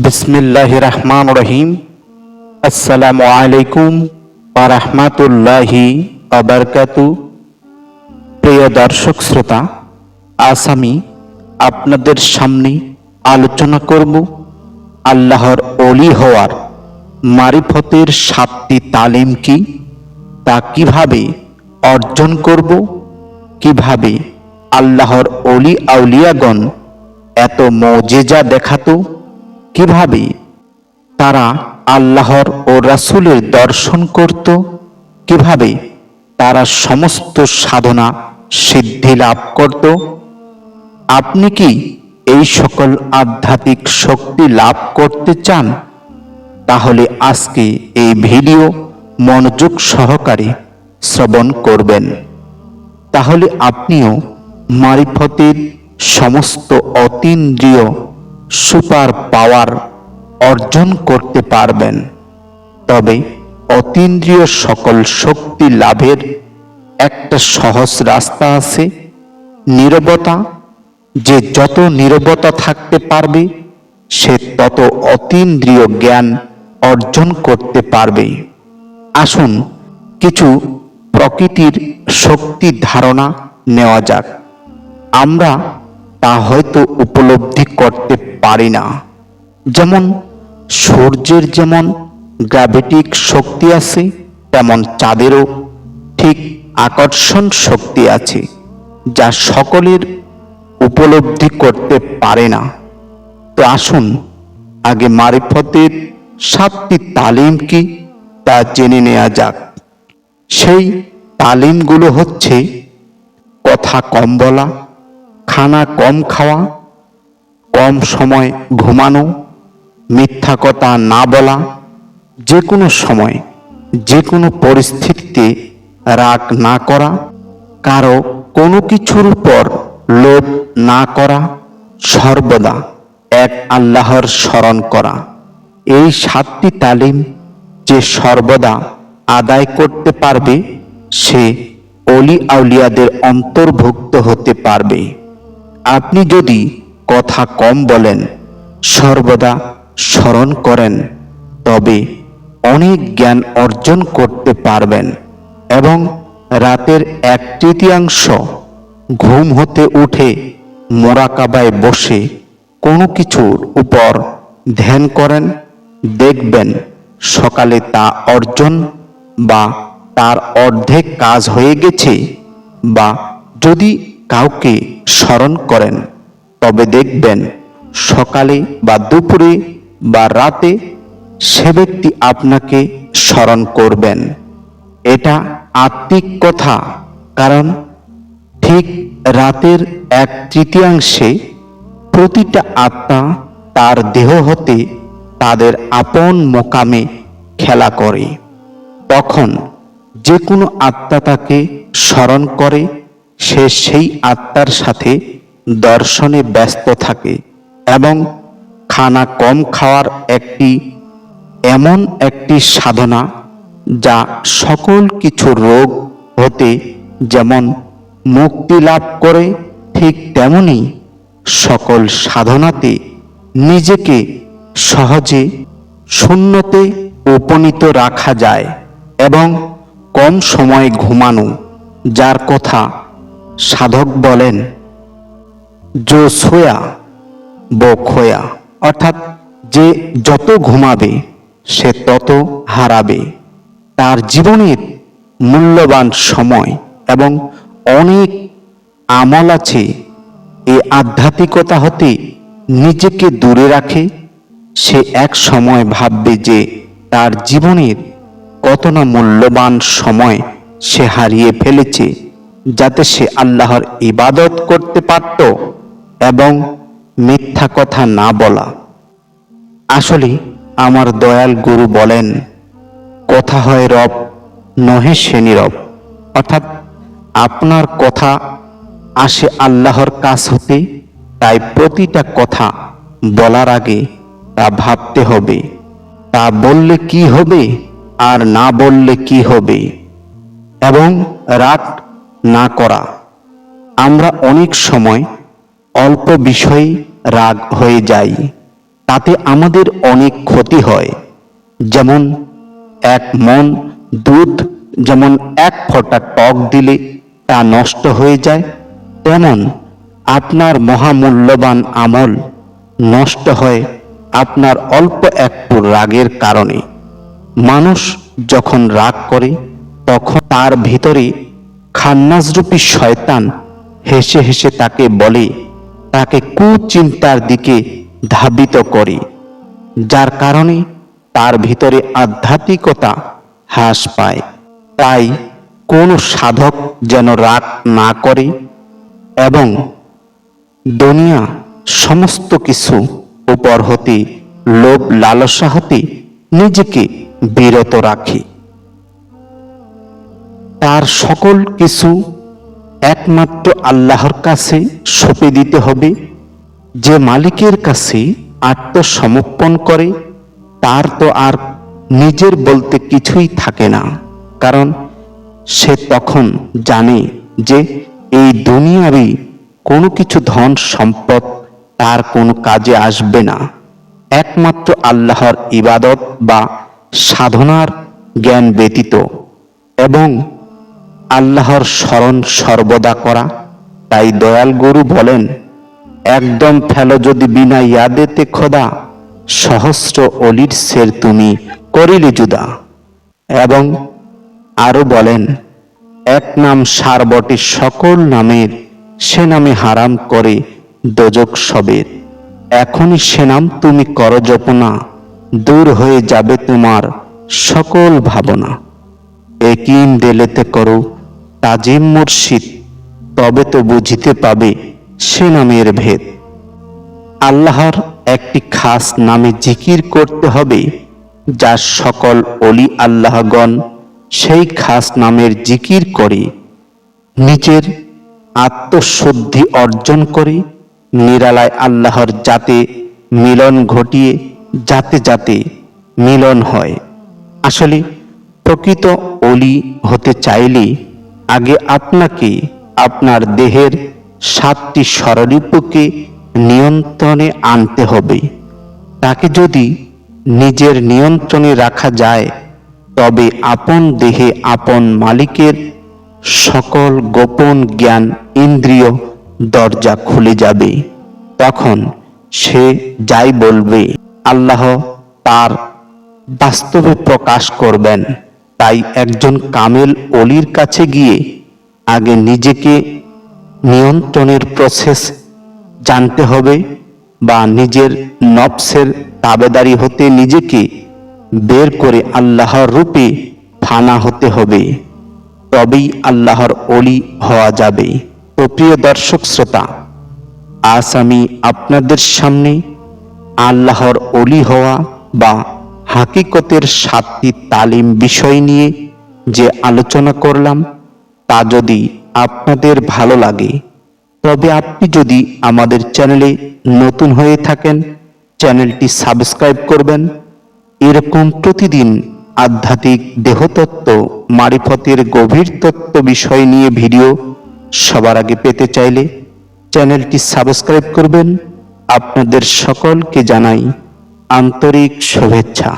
বিসমিল্লাহ রহমান রহিম। আসসালামু আলাইকুম রহমাতুল্লাহি আবরকাতু প্রিয় দর্শক শ্রোতা, আজ আমি আপনাদের সামনে আলোচনা করব আল্লাহর অলি হওয়ার মারিফতের সাতটি তালিম কি, তা কীভাবে অর্জন করব, কীভাবে আল্লাহর অলি আউলিয়াগণ এত মজেজা দেখাতো কীভাবে তারা আল্লাহর ও রাসূলের দর্শন করত? কীভাবে তারা সমস্ত সাধনা সিদ্ধি লাভ করত? আপনি কি এই সকল আধ্যাত্মিক শক্তি লাভ করতে চান? তাহলে আজকে এই ভিডিও মনোযোগ সহকারে শ্রবণ করবেন। তাহলে আপনিও মারিফতের সমস্ত অতীন্দ্রিয় সুপার পাওয়ার অর্জন করতে পারবেন। তবে অতীন্দ্রিয় সকল শক্তি লাভের একটা সহজ রাস্তা আছে, নীরবতা। যে যত নীরবতা থাকতে পারবে, সে তত অতীন্দ্রিয় জ্ঞান অর্জন করতে পারবে। আসুন কিছু প্রকৃতির শক্তি ধারণা নেওয়া যাক। আমরা তা হয়তো উপলব্ধি করতে পারি না। যেমন সূর্যের যেমন গ্র্যাভিটিক শক্তি আছে, তেমন চাঁদেরও ঠিক আকর্ষণ শক্তি আছে, যা সকলের উপলব্ধি করতে পারে না। তো আসুন, আগে মারিফতের সাতটি তালিম কি তা জেনে নেওয়া যাক। সেই তালিমগুলো হচ্ছে, কথা কম বলা খানা কম খাওয়া, কম সময় ঘুমানো, মিথ্যা কথা না বলা, যে কোনো সময়, যে কোনো পরিস্থিতিতে রাগ না করা, কারও কোনো কিছুর উপর লোভ না করা, সর্বদা এক আল্লাহর স্মরণ করা। এই সাতটি তালিম যে সর্বদা আদায় করতে পারবে, সে অলি আউলিয়াদের অন্তর্ভুক্ত হতে পারবে। আপনি যদি কথা কম বলেন, সর্বদা স্মরণ করেন, তবে অনেক জ্ঞান অর্জন করতে পারবেন এবং রাতের এক তৃতীয়াংশ ঘুম হতে উঠে মোরাকাবায় বসে কোনো কিছুর উপর ধ্যান করেন, দেখবেন সকালে তা অর্জন বা তার অর্ধেক কাজ হয়ে গেছে বা যদি কাউকে স্মরণ করেন, তবে দেখবেন সকালে বা দুপুরে বা রাতে সে ব্যক্তি আপনাকে স্মরণ করবেন। এটা আত্মিক কথা, কারণ ঠিক রাতের এক তৃতীয়াংশে প্রতিটা আত্মা তার দেহ হতে তাদের আপন মোকামে খেলা করে। তখন যে কোনো আত্মা তাকে স্মরণ করে সে সেই আত্মার সাথে দর্শনে ব্যস্ত থাকে এবং খানা কম খাওয়ার একটি, এমন একটি সাধনা যা সকল কিছু রোগ হতে যেমন মুক্তি লাভ করে, ঠিক তেমনি সকল সাধনাতে নিজেকে সহজে শূন্যতে উপনীত রাখা যায় এবং কম সময়ে ঘুমানো, যার কথা সাধক বলেন জো সোয়া বো খোয়া অর্থাৎ যে যত ঘুমাবে, সে তত হারাবে। তার জীবনের মূল্যবান সময় এবং অনেক আমল আছে এই আধ্যাত্মিকতা হতে নিজেকে দূরে রাখে। সে এক সময় ভাববে যে তার জীবনের কত না মূল্যবান সময় সে হারিয়ে ফেলেছে। যাতে সে আল্লাহর ইবাদত করতে পারত এবং মিথ্যা কথা না বলা। আসলে আমার দয়াল গুরু বলেন, কথা হয় রব, নহে সে নীরব। অর্থাৎ আপনার কথা আসে আল্লাহর কাছ হতে, তাই প্রতিটা কথা বলার আগে তা ভাবতে হবে। তা বললে কি হবে আর না বললে কি হবে? এবং রাগ না করা। আমরা অনেক সময় অল্প বিষয়ে রাগ হয়ে যাই। তাতে আমাদের অনেক ক্ষতি হয়। যেমন এক মন দুধ, যেমন এক ফোঁটা টক দিলে তা নষ্ট হয়ে যায়, তেমন আপনার মহামূল্যবান আমল নষ্ট হয় আপনার অল্প একটু রাগের কারণে। মানুষ যখন রাগ করে, তখন তার ভিতরে খান্নাজরূপী শয়তান হেসে হেসে তাকে বলে, তাকে কুচিন্তার দিকে ধাবিত করে, যার কারণে তার ভিতরে আধ্যাত্মিকতা হ্রাস পায়। তাই কোনো সাধক যেন রাগ না করে এবং দুনিয়া সমস্ত কিছু উপর হতে, লোভ লালসা হতে নিজেকে বিরত রাখে। তার সকল কিছু একমাত্র আল্লাহর কাছে সঁপে দিতে হবে। যে মালিকের কাছে আত্মসমর্পণ করে, তার তো আর নিজের বলতে কিছুই থাকে না। কারণ সে তখন জানে যে এই দুনিয়ারই কোনো কিছু ধন সম্পদ তার কোনো কাজে আসবে না। একমাত্র আল্লাহর ইবাদত বা সাধনার জ্ঞান ব্যতীত। এবং আল্লাহর স্মরণ সর্বদা করা। তাই দয়াল গুরু বলেন, একদম ফেলো যদি বিনা ইয়াদেতে খোদা, সহস্র অলির সের তুমি করিলে জুদা এবং আরও বলেন, এক নাম সার বটে সকল নামের, সে নামে হারাম করে দোজক সবের। এখনই সে নাম তুমি কর জপনা, দূর হয়ে যাবে তোমার সকল ভাবনা। একিন দেলেতে করো তাজিম মুর্শিদ, তবে তো বুঝিতে পাবে সে নামের ভেদ। আল্লাহর একটি খাস নামে জিকির করতে হবে যা সকল অলি আল্লাহগণ সেই খাস নামের জিকির করে, নিজের আত্মশুদ্ধি অর্জন করে, নিরালায় আল্লাহর যাতে মিলন ঘটিয়ে যাতে যাতে মিলন হয়। আসলে প্রকৃত অলি হতে চাইলে আগে আপনাকে আপনার দেহের সাতটি স্বরলিপুকে নিয়ন্ত্রণে আনতে হবে। তাকে যদি নিজের নিয়ন্ত্রণে রাখা যায়, তবে আপন দেহে আপন মালিকের সকল গোপন জ্ঞান, ইন্দ্রিয় দরজা খুলে যাবে। তখন সে যাই বলবে, আল্লাহ তার বাস্তবে প্রকাশ করবেন। তাই একজন কামেল অলির কাছে গিয়ে আগে নিজেকে নিয়ন্ত্রণের প্রসেস জানতে হবে বা নিজের নফসের তাবেদারি হতে নিজেকে বের করে আল্লাহর রূপে ফানা হতে হবে। তবেই আল্লাহর অলি হওয়া যাবে। তো প্রিয় দর্শক শ্রোতা, আজ আমি আপনাদের সামনে আল্লাহর অলি হওয়া বা হাকিকতের সাতটি তালিম বিষয় নিয়ে যে আলোচনা করলাম, তা যদি আপনাদের ভালো লাগে, তবে আপনি যদি আমাদের চ্যানেলে নতুন হয়ে থাকেন, চ্যানেলটি সাবস্ক্রাইব করবেন। এরকম প্রতিদিন আধ্যাত্মিক দেহতত্ত্ব, মারিফতের গভীর তত্ত্ব বিষয় নিয়ে ভিডিও সবার আগে পেতে চাইলে চ্যানেলটি সাবস্ক্রাইব করবেন। আপনাদের সকলকে জানাই আন্তরিক শুভেচ্ছা।